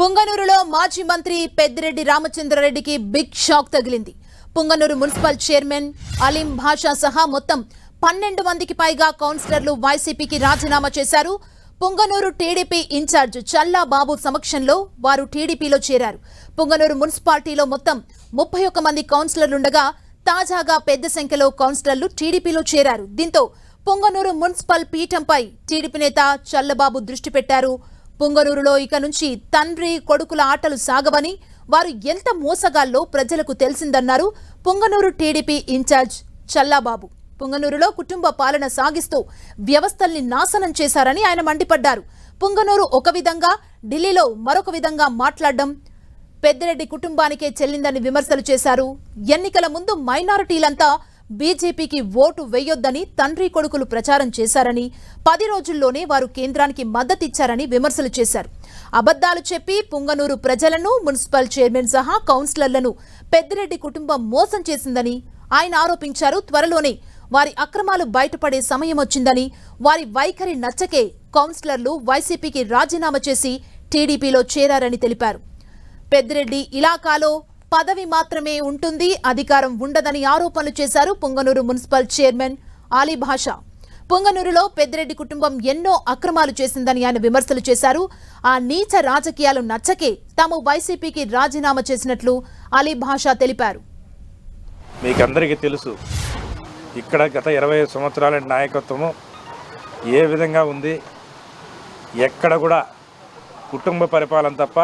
పుంగనూరులో మాజీ మంత్రి Peddireddy రామచంద్రారెడ్డికి big shock తగిలింది. పుంగనూరు మున్సిపల్ చైర్మన్ అలీం భాషా సహా మొత్తం పన్నెండు మందికి పైగా కౌన్సిలర్లు వైసీపీకి రాజీనామా చేశారు. పుంగనూరు టీడీపీ ఇన్ఛార్జ్ చల్లా బాబు సమక్షంలో వారు టీడీపీలో చేరారు. పుంగనూరు మున్సిపాలిటీలో మొత్తం ముప్పై ఒక్క మంది కౌన్సిలర్లుండగా తాజాగా పెద్ద సంఖ్యలో కౌన్సిలర్లు టీడీపీలో చేరారు. దీంతో పొంగనూరు మున్సిపల్ పీఠంపై టీడీపీ నేత చల్లబాబు దృష్టి పెట్టారు. పుంగనూరులో ఇక నుంచి తండ్రి కొడుకుల ఆటలు సాగవని వారు ఎంత మోసగాల్లో ప్రజలకు తెలిసిందన్నారు పుంగనూరు టీడీపీ ఇన్ఛార్జ్ చల్లాబాబు. పుంగనూరులో కుటుంబ పాలన సాగిస్తూ వ్యవస్థల్ని నాశనం చేశారని ఆయన మండిపడ్డారు. పుంగనూరు ఒక విధంగా ఢిల్లీలో మరొక విధంగా మాట్లాడడం పెద్దిరెడ్డి కుటుంబానికే చెల్లిందని విమర్శలు చేశారు. ఎన్నికల ముందు మైనారిటీలంతా బీజేపీకి ఓటు వేయొద్దని తండ్రి కొడుకులు ప్రచారం చేశారని పది రోజుల్లోనే వారు కేంద్రానికి మద్దతిచ్చారని విమర్శలు చేశారు. అబద్దాలు చెప్పి పుంగనూరు ప్రజలను మున్సిపల్ చైర్మన్ సహా కౌన్సిలర్లను పెద్దిరెడ్డి కుటుంబం మోసం చేసిందని ఆయన ఆరోపించారు. త్వరలోనే వారి అక్రమాలు బయటపడే సమయం వచ్చిందని వారి వైఖరి నచ్చకే కౌన్సిలర్లు వైసీపీకి రాజీనామా చేసి టీడీపీలో చేరారని తెలిపారు. పెద్దిరెడ్డి ఇలాకాలో పదవి మాత్రమే ఉంటుంది అధికారం ఉండదని ఆరోపణలు చేశారు పొంగనూరు మున్సిపల్ చైర్మన్ ఆలీ భాషా. పొంగనూరులో పెద్దిరెడ్డి కుటుంబం ఎన్నో అక్రమాలు చేసిందని ఆయన విమర్శలు చేశారు. ఆ నీచ రాజకీయాలు నచ్చకే తాము వైసీపీకి రాజీనామా చేసినట్లు అలీ భాషా తెలిపారు. మీకందరికీ తెలుసు ఇక్కడ గత ఇరవై సంవత్సరాల నాయకత్వము ఏ విధంగా ఉంది ఎక్కడ కూడా కుటుంబ పరిపాలన తప్ప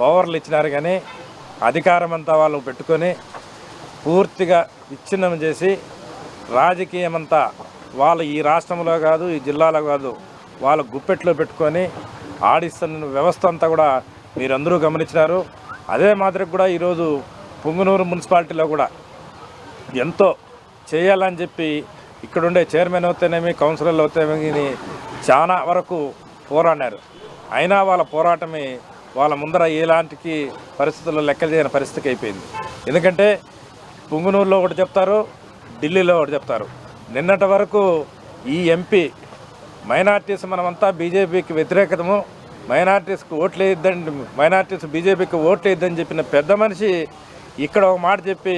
పవర్లు ఇచ్చినారు కానీ అధికారం అంతా వాళ్ళు పెట్టుకొని పూర్తిగా విచ్ఛిన్నం చేసి రాజకీయం అంతా వాళ్ళు ఈ రాష్ట్రంలో కాదు ఈ జిల్లాలో కాదు వాళ్ళ గుప్పెట్లో పెట్టుకొని ఆడిస్తున్న వ్యవస్థ అంతా కూడా మీరందరూ గమనించినారు. అదే మాదిరి కూడా ఈరోజు పుంగునూరు మున్సిపాలిటీలో కూడా ఎంతో చేయాలని చెప్పి ఇక్కడుండే చైర్మన్ అవుతేనేమి కౌన్సిలర్లు అవుతేనేమి చాలా వరకు పోరాడారు అయినా వాళ్ళ పోరాటమే వాళ్ళ ముందర ఎలాంటికి పరిస్థితుల్లో లెక్కలు చేయని పరిస్థితికి అయిపోయింది. ఎందుకంటే పుంగునూరులో ఒకటి చెప్తారు ఢిల్లీలో ఒకటి చెప్తారు. నిన్నటి వరకు ఈ ఎంపీ మైనార్టీస్ మనమంతా బీజేపీకి వ్యతిరేకతము. మైనార్టీస్కి ఓట్లు వేయద్దండి మైనార్టీస్ బీజేపీకి ఓట్లు వేయద్దని చెప్పిన పెద్ద మనిషి ఇక్కడ ఒక మాట చెప్పి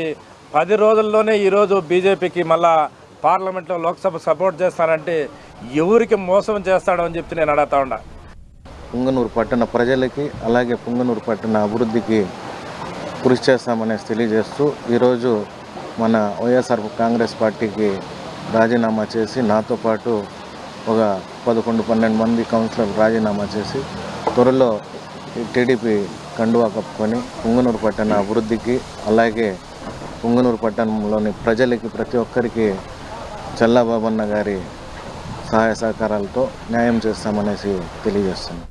పది రోజుల్లోనే ఈరోజు బీజేపీకి మళ్ళా పార్లమెంట్లో లోక్సభ సపోర్ట్ చేస్తానంటే ఎవరికి మోసం చేస్తాడో అని చెప్పి నేను అడుగుతా ఉన్నా. పుంగనూరు పట్టణ ప్రజలకి అలాగే పుంగనూరు పట్టణ అభివృద్ధికి కృషి చేస్తామనేసి తెలియజేస్తూ ఈరోజు మన వైఎస్ఆర్ కాంగ్రెస్ పార్టీకి రాజీనామా చేసి నాతో పాటు ఒక పదకొండు పన్నెండు మంది కౌన్సిలర్ రాజీనామా చేసి త్వరలో టీడీపీ కండువా కప్పుకొని పుంగనూరు పట్టణ అభివృద్ధికి అలాగే పుంగనూరు పట్టణంలోని ప్రజలకి ప్రతి ఒక్కరికి చల్లాబాబన్న గారి సహాయ సహకారాలతో న్యాయం చేస్తామనేసి తెలియజేస్తున్నాం.